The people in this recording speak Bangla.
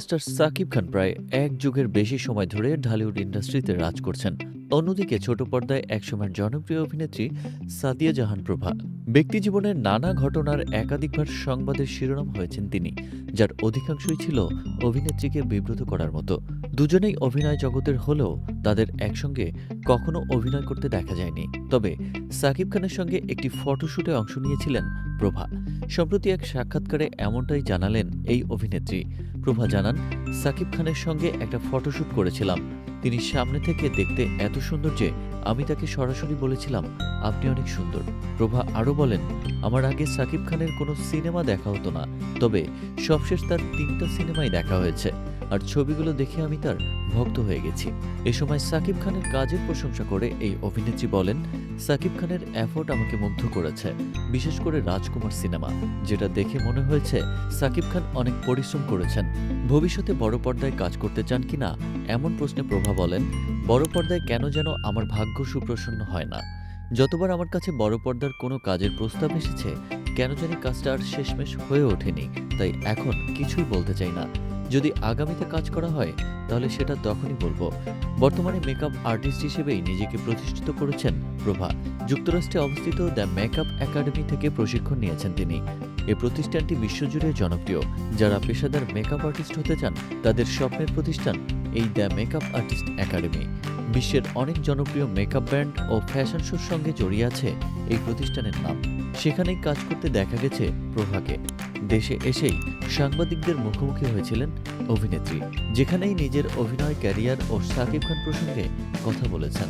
সুপারস্টার সাকিব খান প্রায় এক যুগের বেশি সময় ধরে ঢালিউড ইন্ডাস্ট্রিতে রাজ করছেন। অন্যদিকে ছোট পর্দায় একসময়ের জনপ্রিয় অভিনেত্রী সাদিয়া জাহান প্রভা। ব্যক্তি জীবনের নানা ঘটনার একাধিকবার সংবাদের শিরোনাম হয়েছেন তিনি, যার অধিকাংশই ছিল অভিনেত্রীকে বিব্রত করার মতো। দুজনেই অভিনয় জগতের হলেও তাদের একসঙ্গে কখনো অভিনয় করতে দেখা যায়নি। তবে সাকিব খানের সঙ্গে একটি ফটোশুটে অংশ নিয়েছিলেন প্রভা। সম্প্রতি এক সাক্ষাৎকারে এমনটাই জানালেন এই অভিনেত্রী। প্রভা জানান, সাকিব খানের সঙ্গে একটা ফটোশুট করেছিলাম। তিনি সামনে থেকে দেখতে এত সুন্দর যে আমি তাকে সরাসরি বলেছিলাম, আপনি অনেক সুন্দর। প্রভা আরও বলেন, আমার আগে সাকিব খানের কোনো সিনেমা দেখা হতো না, তবে সবশেষ তার তিনটা সিনেমাই দেখা হয়েছে। আর ছবিগুলো দেখে আমি তার ভক্ত হয়ে গেছি। এ সময় সাকিব খানের কাজের প্রশংসা করে এই অভিনেত্রী বলেন, সাকিব খানের এফোর্ট আমাকে মুগ্ধ করেছে, বিশেষ করে রাজকুমার সিনেমা, যেটা দেখে মনে হয়েছে সাকিব খান অনেক পরিশ্রম করেছেন। ভবিষ্যতে বড় পর্দায় কাজ করতে চান কিনা, এমন প্রশ্নে প্রভা বলেন, বড় পর্দায় কেন যেন আমার ভাগ্য সুপ্রসন্ন হয় না? যতবার আমার কাছে বড় পর্দার কোনো কাজের প্রস্তাব এসেছে, কেন জানি কাজটা আর শেষমেশ হয়ে ওঠেনি, তাই এখন কিছুই বলতে চাই না। যদি আগামীতে কাজ করা হয়, তাহলে সেটা তখনই বলব। বর্তমানে মেকআপ আর্টিস্ট হিসেবেই নিজেকে প্রতিষ্ঠিত করেছেন প্রভা। যুক্তরাষ্ট্রে অবস্থিত দ্য মেকআপ একাডেমি থেকে প্রশিক্ষণ নিয়েছেন তিনি। এই প্রতিষ্ঠানটি বিশ্বজুড়ে জনপ্রিয়। যারা পেশাদার মেকআপ আর্টিস্ট হতে চান, তাদের স্বপ্নের প্রতিষ্ঠান এই দ্য মেকআপ আর্টিস্ট একাডেমি বিশ্বের অনেক জনপ্রিয় মেকআপ ব্র্যান্ড ও ফ্যাশন শোর সঙ্গে জড়িয়ে আছে এই প্রতিষ্ঠানের নাম। সেখানেই কাজ করতে দেখা গেছে প্রভাকে। দেশে এসেই সাংবাদিকদের মুখোমুখি হয়েছিলেন অভিনেত্রী, যেখানেই নিজের অভিনয় ক্যারিয়ার ও সাকিব খান প্রসঙ্গে কথা বলেছেন।